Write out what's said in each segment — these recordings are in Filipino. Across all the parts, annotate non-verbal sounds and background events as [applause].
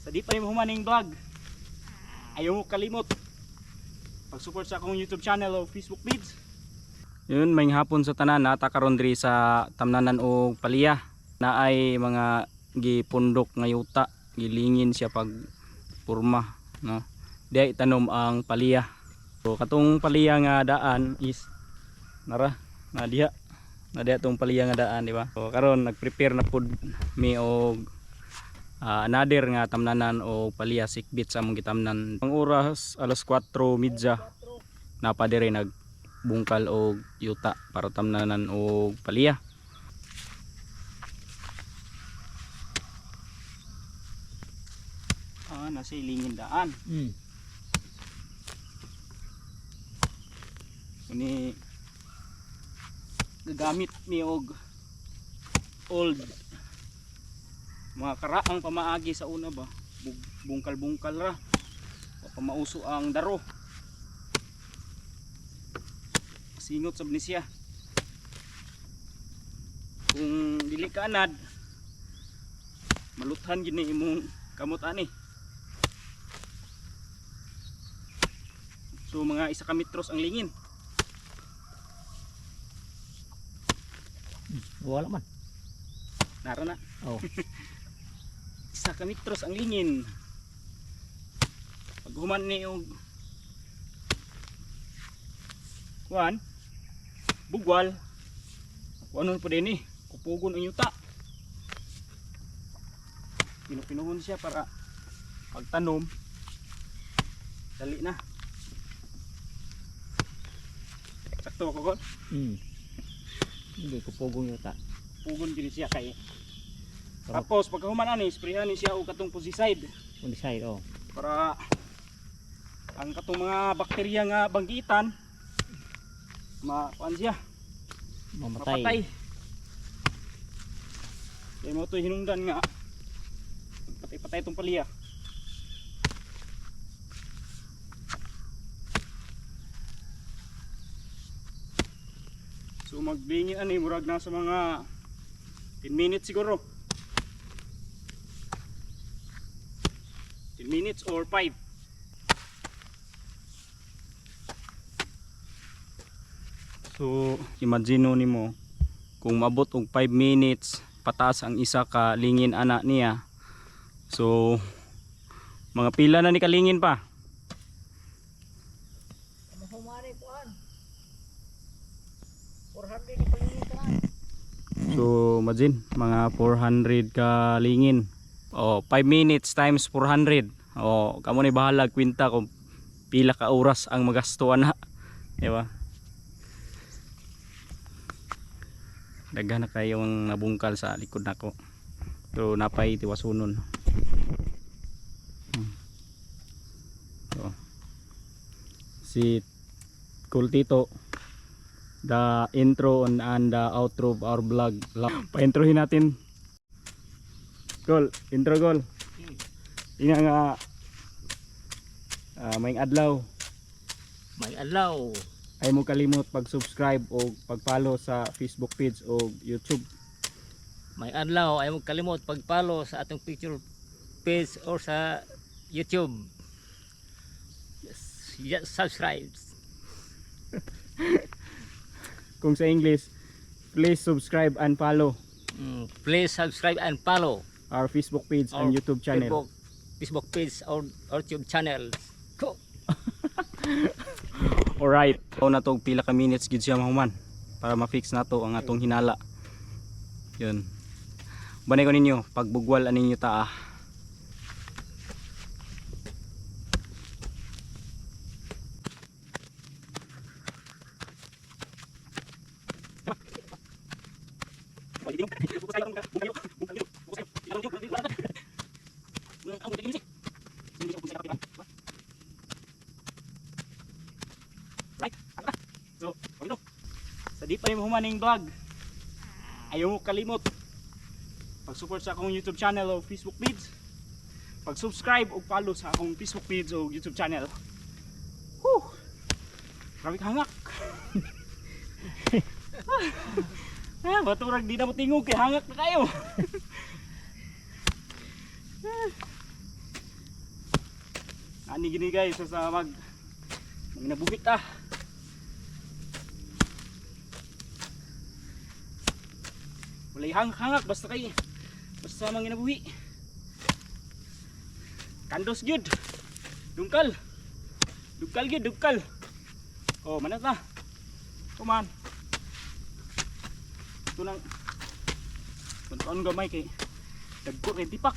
Sa di pa rin humaning vlog, ayaw mo kalimot. Pag-support sa akong YouTube channel o Facebook page. Yun, may hapon sa tanan na karon diri sa tamnanan o paliya na ay mga gipundok nga yuta, gilingin siya pag purma, no. Diay tanom ang paliya. So katong paliya nga daan is nara na diha na diha tong paliya nga daan, di ba? So karon nag-prepare na pud mi og ah, another nga tamnanan o paliya sikbit sa among gitamnan. Ang oras alas 4:30 na pa diri nag bungkal og yuta para tamnanan og paliya. Ah, nasa ilingin daan. Mm. Kuni gagamit mi og old mga karaang pamaagi sa una ba bungkal-bungkal ra pamauso ang daro singot sa siya kung dili ka anad maluthan gini imong kamot ani so mga isa ka metros ang lingin Wala man. Nara na. Oh. [laughs] Isa ka metros ang lingin. Pag human ni yung kuan bugwal kuanon po din eh kupugon ang yuta pinupinuhon siya para pagtanom dali na sakto ko kon Mm. Hindi ko pugong yuta. pugon gini siya kay. Tapos pagka human ani sprayan ni siya og katong pesticide side, oh. para ang katong mga bakterya nga banggitan makuan siya. Mamatay. mapatay. Kaya mo ito hinungdan nga. Patay-patay itong paliya. So magbingin ani murag na sa mga 10 minutes siguro 10 minutes or 5 So, imagine nimo kung mabot og 5 minutes pataas ang isa ka lingin ana niya. So, mga pila na ni kalingin pa. Humari ko an. 400 ni pangilitan. So, imagine mga 400 ka Oh, 5 minutes times 400. Oh, kamo ni bahala kwenta kung pila ka oras ang magasto ana. Di ba? Daghan na kayo ang nabungkal sa likod nako. So, napay tiwasunon. Hmm. So, si Cool Tito the intro on and the outro of our vlog. Pa-introhin natin. Gol, intro gol. Ina nga ah, may adlaw May alaw. ay mo kalimot pag-subscribe o pag-follow sa Facebook page o YouTube. May adlaw ay mo kalimot pag-follow sa atong picture page or sa YouTube. Yes, yes subscribe. [laughs] Kung sa English, please subscribe and follow Mm, please subscribe and follow our Facebook page and our YouTube channel. Facebook, Facebook page or, or YouTube channel. Go. [laughs] Alright. So na tong pila ka minutes gid siya mahuman para ma-fix nato ang atong hinala. Yun. Banay ko ninyo pagbugwal aninyo ta ah. [laughs] So, ito. Sa di pa rin humaning vlog, ayaw mo kalimot. Pag-support sa akong YouTube channel o Facebook page. Pag-subscribe o follow sa akong Facebook page o YouTube channel. Whew! Grabe ka hangak. [laughs] ah, maturag di na mo tingog kay hangak na kayo. [laughs] Ani gini guys sa mag mag nabuhit ah. Walay hang hangak basta kay basta mang inabuhi. Kandos gyud. Dungkal. Dungkal gyud, dungkal. Oh, mana ta? On. Ito nang Tuntuan gamay kay dagko rin tipak.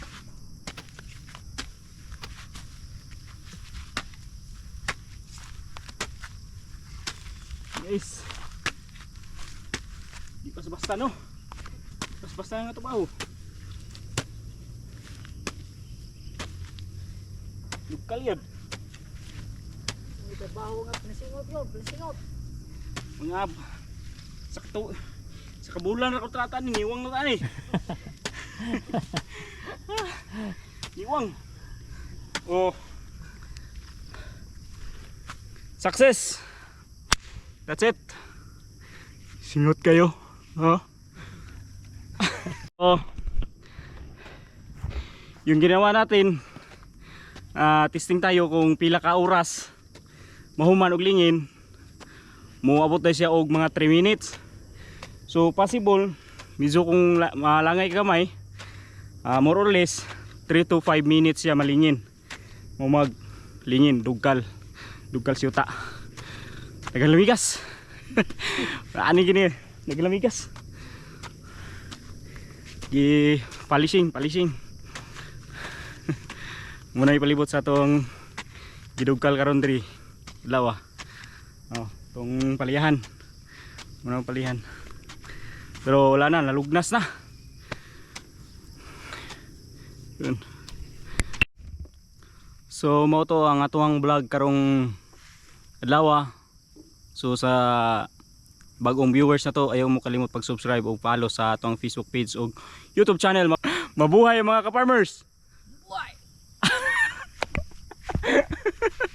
Guys. Di pas basta no. Pas basta nga tubaw. Lukal yan. May trabaho nga pinasingot yun, pinasingot. Mga sa kato sa kabulan na kontrata ni niwang na tani. [laughs] niwang. Oh. Success. That's it. Singot kayo. Oh. Oh. Yung ginawa natin, ah, testing tayo kung pila ka oras mahuman og lingin Muabot na siya og mga 3 minutes. So possible medyo kung la- malangay ka kamay ah, more or less 3 to 5 minutes siya malingin. Mo maglingin dugkal. Dugkal siyuta. Nagalamigas. [laughs] Ani gini, nagalamigas. Gi polishing, polishing. [laughs] Muna ipalibot sa tong gidugkal karon diri. Lawa. Oh, tong palihan. Muna palihan. Pero wala na, nalugnas na. Yun. So mao to ang atuang vlog karong adlaw. So sa bagong viewers na to, ayaw mo kalimot pag-subscribe o follow sa atong Facebook page o YouTube channel. Ma- [gasps] Mabuhay mga ka-farmers! [laughs]